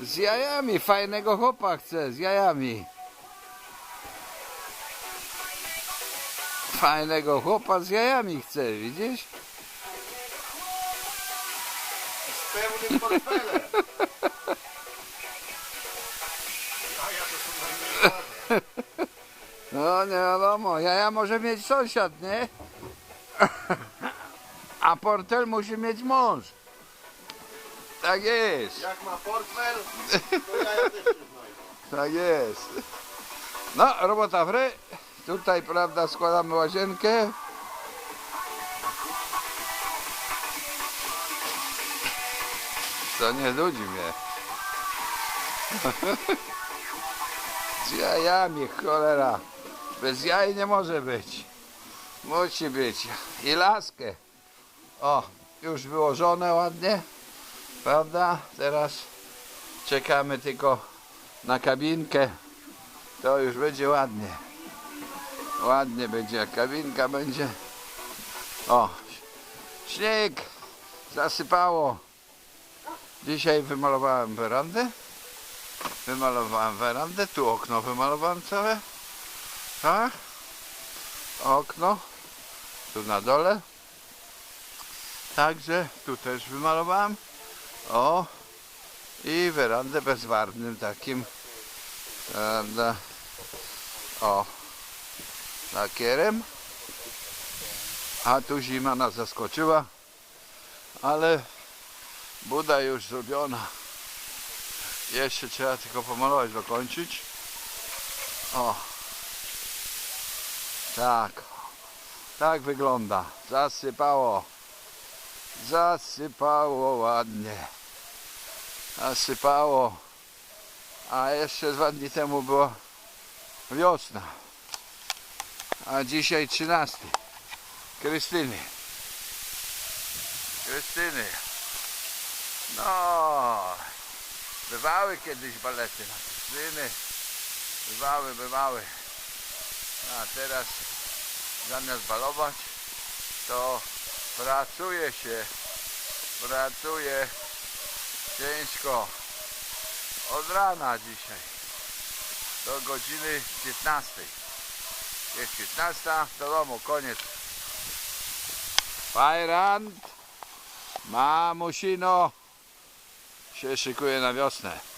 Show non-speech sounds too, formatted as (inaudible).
Z jajami, fajnego chłopa chcę, z jajami. Fajnego chłopa z jajami chcę, widzisz? Z pełnym portfelem. Jaja to są najmniejsze. No nie wiadomo, jaja może mieć sąsiad, nie? (laughs) A portel musi mieć mąż. Tak jest, Jak ma portfel, to jaja też się znajdą. tak jest. No, robota w ry. Tutaj, prawda, składamy łazienkę. To nie ludzi mnie. (laughs) Z jajami, cholera. Bez jaj nie może być. Musi być. I laskę. O, już wyłożone ładnie. Prawda? Teraz czekamy tylko na kabinkę. To już będzie ładnie. Ładnie będzie, jak kabinka będzie. O, śnieg zasypało. Dzisiaj wymalowałem werandę. Wymalowałem werandę, tu okno wymalowałem całe. Tak? Okno. Tu na dole. Także tu też wymalowałem. O. I werandę bezbarwnym takim. Prawda? O. Lakierem. A tu zima nas zaskoczyła. Ale buda już zrobiona. Jeszcze trzeba tylko pomalować, dokończyć. O. Tak. Tak wygląda. Zasypało. Zasypało ładnie. Zasypało. A jeszcze dwa dni temu była wiosna. A dzisiaj 13. Krystyny. Krystyny. No. Bywały kiedyś balety na Krystyny. Bywały, bywały. A teraz zamiast balować, to pracuje się. Pracuje ciężko. Od rana dzisiaj. Do godziny 15. Jest 15, do domu, koniec. Fajrant, mamusino się szykuje na wiosnę.